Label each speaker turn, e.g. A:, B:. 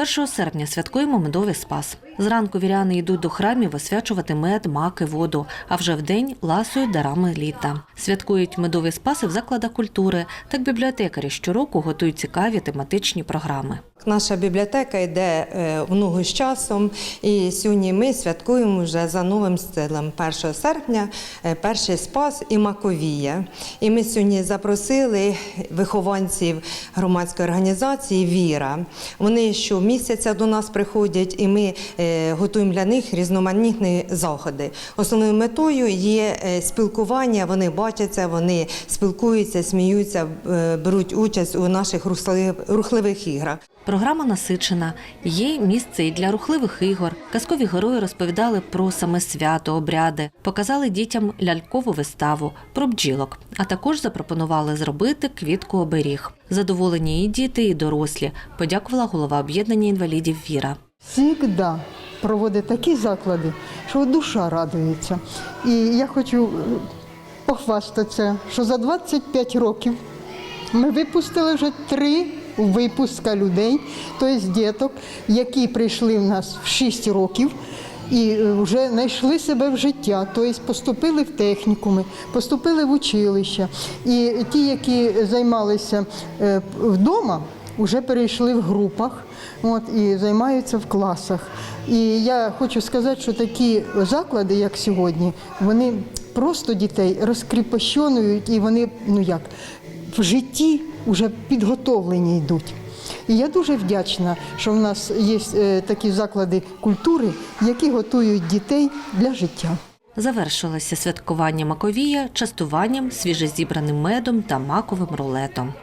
A: 1 серпня святкуємо медовий спас. Зранку віряни йдуть до храмів освячувати мед, маки, воду, а вже вдень ласують дарами літа. Святкують медові спаси в закладах культури. Так бібліотекарі щороку готують цікаві тематичні програми.
B: Наша бібліотека йде е, в ногу з часом, і сьогодні ми святкуємо вже за новим стилем 1 серпня, е, перший спас і Маковія. І ми сьогодні запросили вихованців громадської організації Віра. Вони щомісяця до нас приходять, і ми е, готуємо для них різноманітні заходи. Основною метою є спілкування. Вони бачаться, вони спілкуються, сміються, беруть участь у наших рухливих іграх.
A: Програма насичена. Є місце і для рухливих ігор. Казкові герої розповідали про саме свято, обряди, показали дітям лялькову виставу про бджілок, а також запропонували зробити квітку оберіг. Задоволені і діти, і дорослі. Подякувала голова об'єднання інвалідів Віра.
C: Всігда проводить такі заклади, що душа радується. І я хочу е, похвастатися, що за 25 років ми випустили вже три випуска людей, тобто діток, які прийшли в нас в 6 років. І е, вже знайшли себе в життя, тобто поступили в технікуми, поступили в училища. І ті, які займалися е, вдома, вже перейшли в групах от, і займаються в класах. І я хочу сказати, що такі заклади, як сьогодні, вони просто дітей розкріпощенують і вони ну як, в житті вже підготовлені йдуть. І я дуже вдячна, що в нас є е, такі заклади культури, які готують дітей для життя.
A: Завершилося святкування Маковія частуванням свіжезібраним медом та маковим рулетом.